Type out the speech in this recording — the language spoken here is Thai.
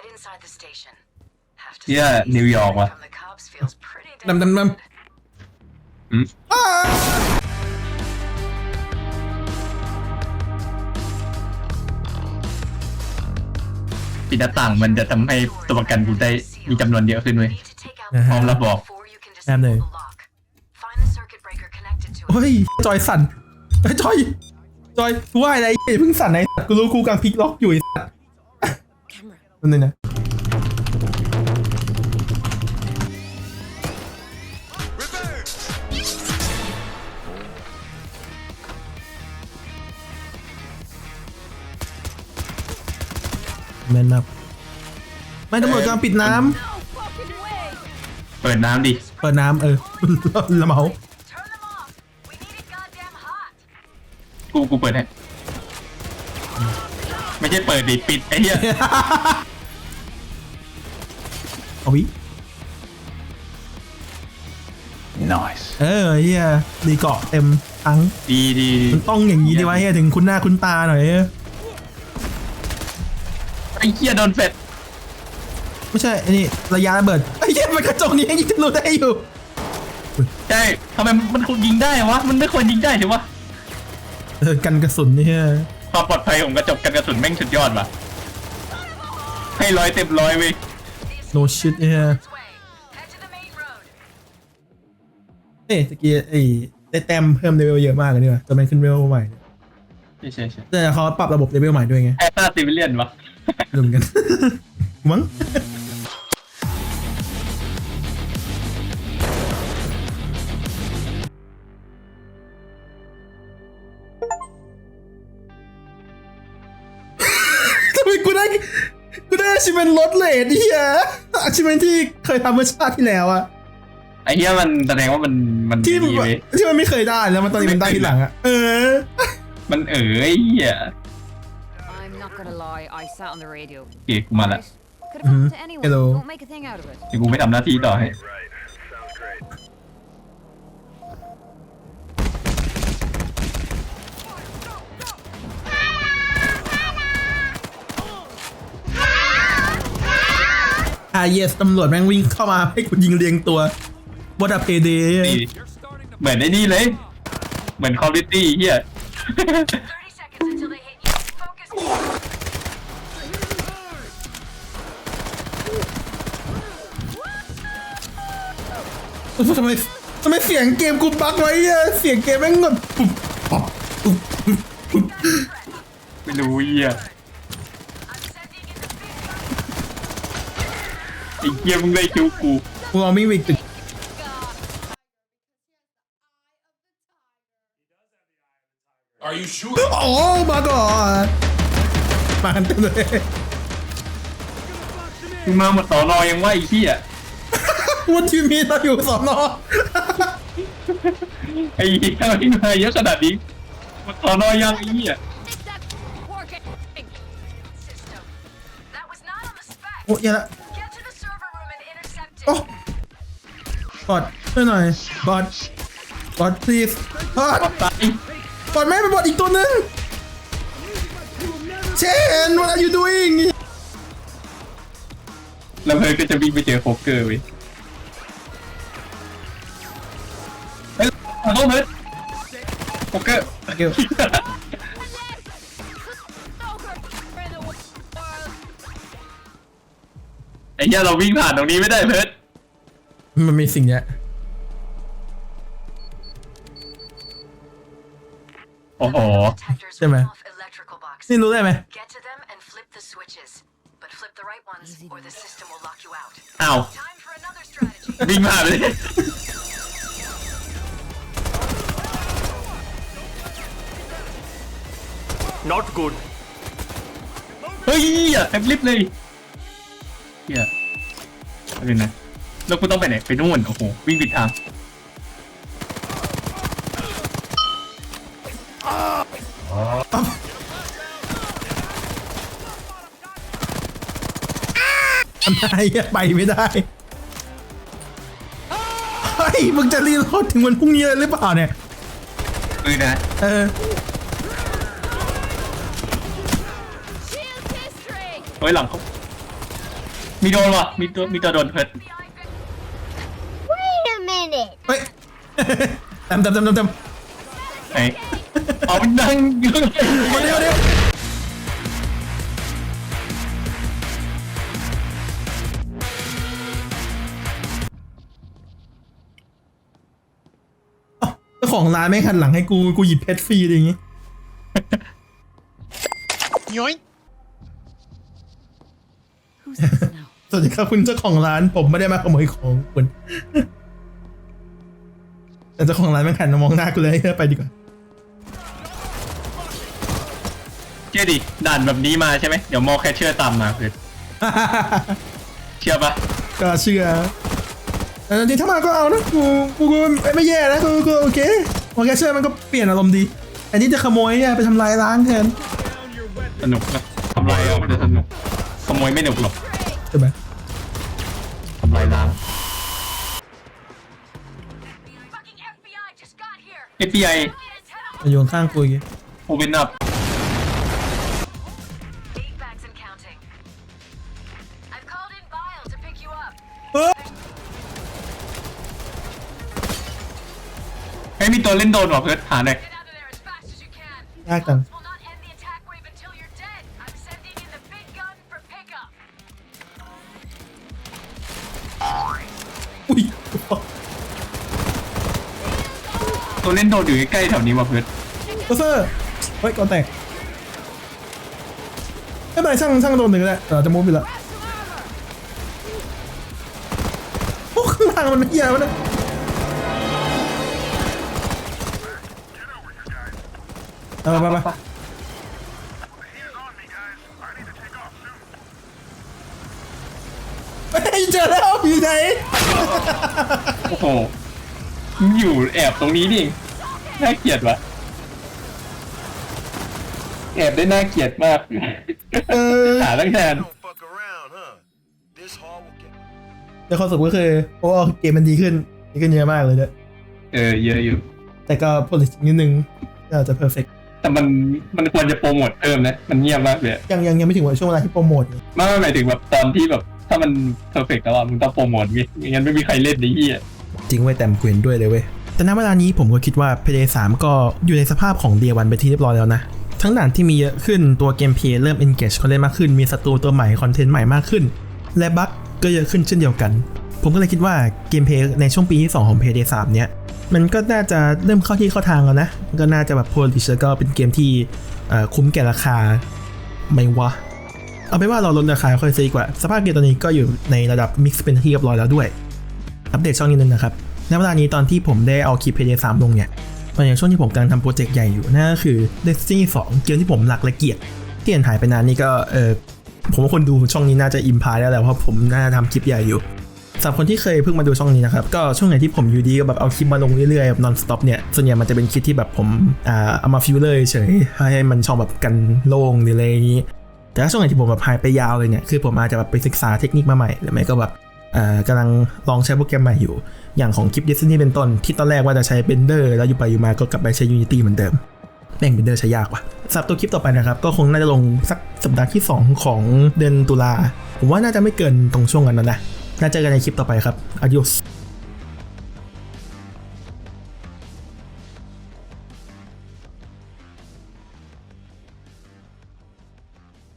Get inside the station. Have to Yeah, say, New York stealing ว่ะ From the cops feels pretty ดำดำดำอืม อ้าปิดหน้าต่างมันจะทำให้ตัวประกันกูได้มีจำนวนเยอะขึ้นเว้ย Need to take out นะพร้อฮะมแล้วบอก before you can แอมเลย disable the lock. Find the circuit breaker connected to it. เฮ้ย จอยสั่นเฮ้ยจอย จอยกูว่าอะไรไอ้เพิ่งสั่นไอ้สัตว์กูรู้กูกำลังพลิกล็อกอยู่ไอ้ สัตว์นั่นเลยนะแม่นมากไม่ตำรวจกำลังปิดน้เปิดน้ำดิำเปิดน้ำเออ ละเมา Turn them off. We need it goddamn hot. กู กูเปิดให้ ไม่ใช่เปิดดิ ปิดไอ้เหี้ย เอาวิ nice เออเฮียดีเกาะเต็มทั้งดีดีดีมันต้องอย่างนี้ดีวะเฮียถึงคุณหน้าคุณตาหน่อยเอ้ยไอ้เหี้ยโดนเฟดไม่ใช่ไอ้นี่ระยะระเบิดไอ้เฮียมันกระจกนี้ยังยิงทะลุได้อยู่ใช่ทำไมมันควรยิงได้วะมันไม่ควรยิงได้ถือวะเออกันกระสุนนี่เฮียความปลอดภัยของกระจกกันกระสุนแม่งสุดยอดว่ะให้ร้อยเต็มร้อยเว้ย โนชิตเฮีย Its way. Head to the main road. เอ้ยตะกี้ไอ้ได้แต้มเพิ่มเลเวลเยอะมากเลยนี่ว่ะจนมันขึ้นเลเวลใหม่ใช่ใช่ใช่แต่เขาปรับระบบเลเวลใหม่ด้วยไงแอตตาซิวิเลียนวะรวมกัน มั้งทำไมกูได้กูได้อา ชิเมนลดเลทเฮียอาชิเมนที่เคยทำเมื่อชาติที่แล้วอะไอ้เหี้ยมันแสดงว่ามันมันที่ดีเว้ยที่มันไม่เคยได้แล้วมันตอนนี้มันได้ทีหลังอะเออ มันเอ๋ยไอ้เหี้ย I'm not gonna lie, I sat on the radio. โอเคกูมาละ Right? Could have happened to anyone. Hello. Don't make a thing out of it. เดี๋ยวกูไปทำหน้าที่ต่อให้ อ่า yes ตำรวจแม่งวิ่งเข้ามาให้กูยิงเรียงตัวบดาเพเดนี่เหมือนไอ้นี่เลย เหมือนคอร์ริตี้เหี้ย30 seconds until they hit you. Focus. ทำไมทำไมเสียงเกมกูบักไว้อะเสียงเกมแม่งแบบปุ๊บปั๊บปุ๊บปุ๊บปุ๊บไม่รู้เหี้ย I'm sending in the big ไอ้เหี้ยมึงได้คิวกูกูเอาไม่วิกตึก Are you sure? โอ้มาก่อนมากันเต็มเลยมึงมาหมดสอนอยังว่าไอ้เหี้ย วันที่มีเราอยู่สอนอไอ้เหี้ยที่มาเยอะขนาดนี้หมดสอนอยังไอ้เหี้ย system. That was not on the spec. โอ้ยละ Get to โอ้บอดช่วยหน่อยบอดบอด please บอดตายบอดแม่งเป็นบอดอีกตัวหนึงเชน what are you doing แล้วเพิร์ดก็จะวิ่งไปเจอโคเกอร์เว้ยเฮ้ยขอโทษเพิร์ดโคเกอร์ Thank you ไอ้เหี้ยเราวิ่งผ่านตรงนี้ไม่ได้เพิร์ด มันมีสิ่งเนี้ยโอ้โห Detectors Xem went nè. off electrical boxes. นี่รู้ได้ไหม Get to them and flip the switches. But flip the right ones or the system will lock you out. อ้าว Time for another strategy. วิ่งผ่านไปเลย Not good. เฮ้ยอย่าแอบลิฟต์เลยเฮียอะไรนะ แล้วกูต้องไปไหนไปนู่นโอ้โหวิ่งผิดทางทำไมอะไปไม่ได้เฮ้ยมึงจะรีโหลดถึงวันพรุ่งนี้เลยหรือเปล่าเนี่ยคือนะเออเฮ้ยหลังเขามีโดนว่ะมีตัวมีตัวโดนเพิร์ด Wait a minute. เฮ้ยเต็มเต็มเต็มเต็มเต็มไหนเอาไปนั่งอยู่มาเดี๋ยวเดี๋ยวเอ้าเจ้าของร้านไม่หันหลังให้กู กูหยิบเพชรฟรีอะไรอย่างงี้ Who's this now? สวัสดีครับคุณเจ้าของร้านผมไม่ได้มาขโมยของคุณ แต่เจ้าของร้านไม่หันมามองหน้ากูเลยเฮ้ยไปดีกว่าเชื่อดิด่านแบบนี้มาใช่ไหมเดี๋ยวมอแคชเชอร์ตามมาเพิร์ดเชื่อปะก็เชื่อแต่จริงๆถ้ามาก็เอานะกูกูกูไม่ไม่แย่นะกูกูโอเคโอเคเชื่อมันก็เปลี่ยนอารมณ์ดี อันนี้จะขโมยเนี่ยไปทำลายร้านแทนสนุกนะทำลายเอาไม่ได้สนุกขโมยไม่หนุกหรอกใช่ไหมทำลายล้าง FBI Let's head on. มาโยนข้างกูอีกโอเปนอัพ Eight bags and counting. I've called in Bile to pick you up. เฮ้ยเฮ้ยมีตัวเล่นโดนว่ะเพิร์ดหาหน่อย Get out of there as fast as you can. ยากจัง Will not end the attack wave until you're dead. I'm sending in the big gun for pickup. อุ้ย ตัวเล่นโดนอยู่ใกล้ๆแถวนี้ว่ะเพิร์ดโรเซอร์เฮ้ยก่อนแตกไม่เป็นไรช่างช่างโดนหนึ่งก็ได้เออจะมุฟไปละโอ้ข้างล่างมันเหี้ยวะเนี่ยเอาไปไปไปเฮ้ยเจอแล้วอยู่ไหน โอ้โหมัน อยู่แอบตรงนี้นี่เองน่าเกลียดว่ะแอบได้น่าเกลียดมากเออหาตั้งนาน Don't fuck around, huh? This hall will get แต่ความสุขก็คือโอ้เกมมันดีขึ้นดีขึ้นเยอะมากเลยด้วยเออเยอะอยู่ แต่ก็ polish นิดนึงก็อาจจะ perfect แต่มันมันควรจะโปรโมทเพิ่มนะ มันเงียบมากเลยอะยังยังยังไม่ถึงวันช่วงเวลาที่โปรโมทอยู่ไม่ไม่หมายถึงแบบตอนที่แบบ ถ้ามันเพอร์เฟกต์แล้วอะมึงต้องโปรโมทมิไม่งั้นไม่มีใครเล่นในที่อะ จริงไว้ยแตมเกวนด้วยเลยเว้ยแต่ณเวลานี้ผมก็คิดว่า Payday 3ก็อยู่ในสภาพของ Day 1ไปนที่เรียบร้อยแล้วนะทั้งด่านที่มีเยอะขึ้นตัวเกมเพลย์เริ่ม engage คนเล่นมากขึ้น มีศัตรูตัวใหม่ คอนเทนต์ใหม่มากขึ้น และบั๊กก็เยอะขึ้นเช่นเดียวกัน ผมก็เลยคิดว่าเกมเพลย์ในช่วงปีที่ 2 ของ Payday 3เนี้ยมันก็น่าจะเริ่มเข้าที่เข้าทางแล้วนะ ก็น่าจะแบบ polish แล้วก็เป็นเกมที่เอ่อคุ้มแก่ราคาไม่วะ เอาเป็นว่าเราลดราคาค่อยซื้อดีกว่า สภาพเกมตอนนี้ก็อยู่ในระดับ mix เป็นที่เรียบร้อยแล้วด้วย อัปเดตช่องนิดนึงนะครับณเวลานี้ตอนที่ผมได้เอาคลิป p d 3ลงเนี่ยมันอย่างช่วงที่ผมกำลังทำโปรเจกต์ใหญ่อยู่นั่นก็คือ Destiny 2 เกมที่ผมหลักและเกียดที่เห็นหายไปนานนี่ก็เออผมว่าคนดูช่องนี้น่าจะอิมพายแล้วแหละเพราะผมน่าจะทำคลิปใหญ่อยู่สำหรับคนที่เคยเพิ่งมาดูช่องนี้นะครับ ก็ช่วงไหนที่ผมอยู่ดีก็แบบเอาคลิปมาลงเรื่อยๆแบบ non stop เนี่ย ส่วนใหญ่มันจะเป็นคลิปที่แบบผมอ่าเอามาฟิวเลยเฉยให้มันช่องแบบกันโล่งหรืออะไรอย่างนี้ แต่ถ้าช่วงไหนที่ผมแบบหายไปยาวเลยเนี่ยคือผมอาจจะแบบไปศึกษาเทคนิคมาใหม่หรือไม่ก็แบบ กำลังลองใช้โปรแกรมใหม่อยู่ อย่างของคลิป Destiny เป็นต้น ที่ตอนแรกว่าจะใช้ Blender แล้วอยู่ไปอยู่มาก็กลับไปใช้ Unity เหมือนเดิมแม่ง Blender ใช้ยากว่ะสำหรับตัวคลิปต่อไปนะครับ ก็คงน่าจะลงสักสัปดาห์ที่ 2 ของเดือนตุลา ผมว่าน่าจะไม่เกินตรงช่วงนั้นนะนะ น่าเจอกันในคลิปต่อไปครับ adios